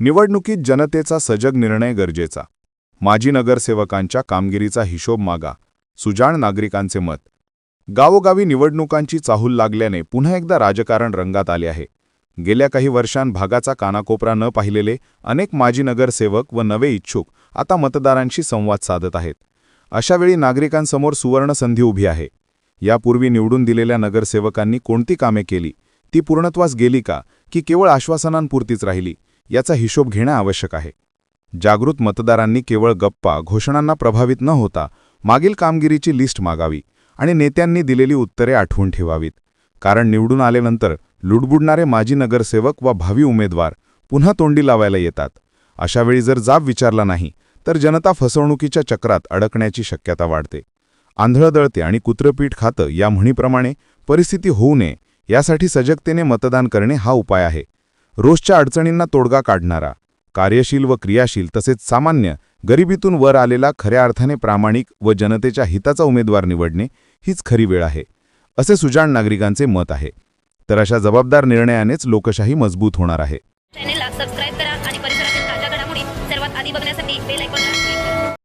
निवडणुकीत जनतेचा सजग निर्णय गरजेचा. माजी नगरसेवकांच्या कामगिरीचा हिशोब मागा. सुजाण नागरिकांचे मत. गावोगावी निवडणुकांची चाहूल लागल्याने पुन्हा एकदा राजकारण रंगात आले आहे. गेल्या काही वर्षांत भागाचा कानाकोपरा न पाहिलेले अनेक माजी नगरसेवक व नवे इच्छुक आता मतदारांशी संवाद साधत आहेत. अशावेळी नागरिकांसमोर सुवर्ण संधी उभी आहे. यापूर्वी निवडून दिलेल्या नगरसेवकांनी कोणती कामे केली? ती पूर्णत्वास गेली का? की केवळ आश्वासनांपुरतीच राहिली? याचा हिशोब घेणं आवश्यक आहे. जागृत मतदारांनी केवळ गप्पा घोषणांना प्रभावित न होता मागील कामगिरीची लिस्ट मागावी आणि नेत्यांनी दिलेली उत्तरे आठवून ठेवावीत. कारण निवडून आल्यानंतर लुडबुडणारे माजी नगरसेवक व भावी उमेदवार पुन्हा तोंडी लावायला येतात. अशावेळी जर जाब विचारला नाही तर जनता फसवणुकीच्या चक्रात अडकण्याची शक्यता वाढते. आंधळ दळते आणि कुत्रपीठ खातं या म्हणीप्रमाणे परिस्थिती होऊ नये यासाठी सजगतेने मतदान करणे हा उपाय आहे. रोजच्या अडचणींना तोडगा काढणारा कार्यशील व क्रियाशील तसेच सामान्य गरिबीतून वर आलेला खऱ्या अर्थाने प्रामाणिक व जनतेच्या हिताचा उमेदवार निवडणे हीच खरी वेळ आहे असे सुजाण नागरिकांचे मत आहे. तर अशा जबाबदार निर्णयानेच लोकशाही मजबूत होणार आहे. चॅनेलला सबस्क्राईब करा आणि परिसरातील ताज्या घडामोडी सर्वात आधी बघण्यासाठी बेल ऐकून